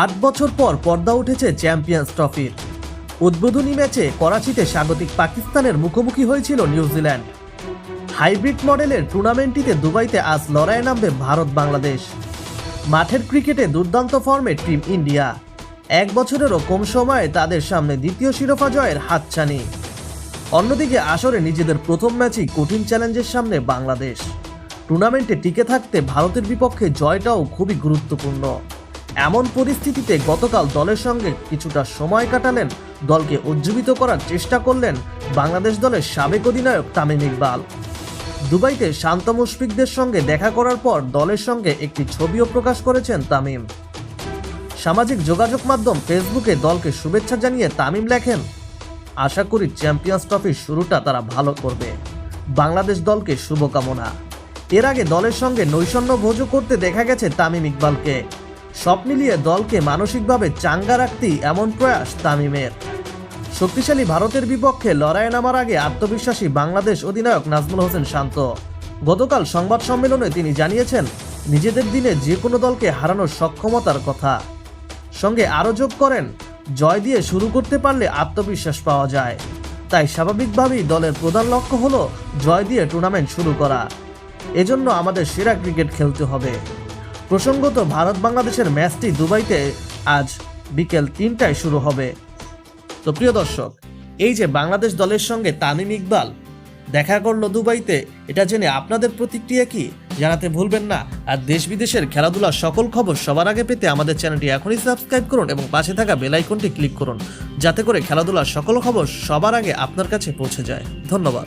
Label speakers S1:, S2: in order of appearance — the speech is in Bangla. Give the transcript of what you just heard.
S1: আট বছর পর পর্দা উঠেছে চ্যাম্পিয়ন্স ট্রফির উদ্বোধনী ম্যাচে করাচিতে স্বাগতিক পাকিস্তানের মুখোমুখি হয়েছিল নিউজিল্যান্ড। হাইব্রিড মডেলের টুর্নামেন্টটিতে দুবাইতে আজ লড়াইয়ে নামবে ভারত বাংলাদেশ। মাঠের ক্রিকেটে দুর্দান্ত ফর্মে টিম ইন্ডিয়া। এক বছরেরও কম সময়ে তাদের সামনে দ্বিতীয় শিরোপা জয়ের হাতছানি। অন্যদিকে আসরে নিজেদের প্রথম ম্যাচেই কঠিন চ্যালেঞ্জের সামনে বাংলাদেশ। টুর্নামেন্টে টিকে থাকতে ভারতের বিপক্ষে জয়টাও খুবই গুরুত্বপূর্ণ। এমন পরিস্থিতিতে গতকাল দলের সঙ্গে কিছুটা সময় কাটালেন। দলকে উজ্জীবিত করার চেষ্টা করলেন বাংলাদেশ দলের সাবেক অধিনায়ক তামিম ইকবাল। দুবাইতে শান্ত মুশফিকদের সঙ্গে দেখা করার পর দলের সঙ্গে একটি ছবিও প্রকাশ করেছেন তামিম। সামাজিক যোগাযোগ মাধ্যম ফেসবুকে দলকে শুভেচ্ছা জানিয়ে তামিম লেখেন, আশা করি চ্যাম্পিয়ন্স ট্রফির শুরুটা তারা ভালো করবে। বাংলাদেশ দলকে শুভকামনা। এর আগে দলের সঙ্গে নৈশন্য ভোজও করতে দেখা গেছে তামিম ইকবালকে। সব মিলিয়ে দলকে মানসিকভাবে চাঙ্গা রাখতেই এমন প্রয়াস তামিমের। শক্তিশালী ভারতের বিপক্ষে লড়াইয়ে নামার আগে আত্মবিশ্বাসী বাংলাদেশ অধিনায়ক নাজমুল হোসেন শান্ত। গতকাল সংবাদ সম্মেলনে তিনি জানিয়েছেন, নিজেদের দিনে যে কোনো দলকে হারানোর সক্ষমতার কথা। সঙ্গে আরও যোগ করেন, জয় দিয়ে শুরু করতে পারলে আত্মবিশ্বাস পাওয়া যায়। তাই স্বাভাবিকভাবেই দলের প্রধান লক্ষ্য হলো জয় দিয়ে টুর্নামেন্ট শুরু করা। এজন্য আমাদের সেরা ক্রিকেট খেলতে হবে। প্রসঙ্গত ভারত বাংলাদেশের ম্যাচটি দুবাইতে আজ বিকেল তিনটায় শুরু হবে। তো প্রিয় দর্শক, এই যে বাংলাদেশ দলের সঙ্গে তামিম ইকবাল দেখা করল দুবাইতে, এটা জেনে আপনাদের প্রতিক্রিয়া কি? জানাতে ভুলবেন না। আর দেশ বিদেশের খেলাধুলার সকল খবর সবার আগে পেতে আমাদের চ্যানেলটি এখনই সাবস্ক্রাইব করুন এবং পাশে থাকা বেল আইকনটি ক্লিক করুন, যাতে করে খেলাধুলার সকল খবর সবার আগে আপনার কাছে পৌঁছে যায়। ধন্যবাদ।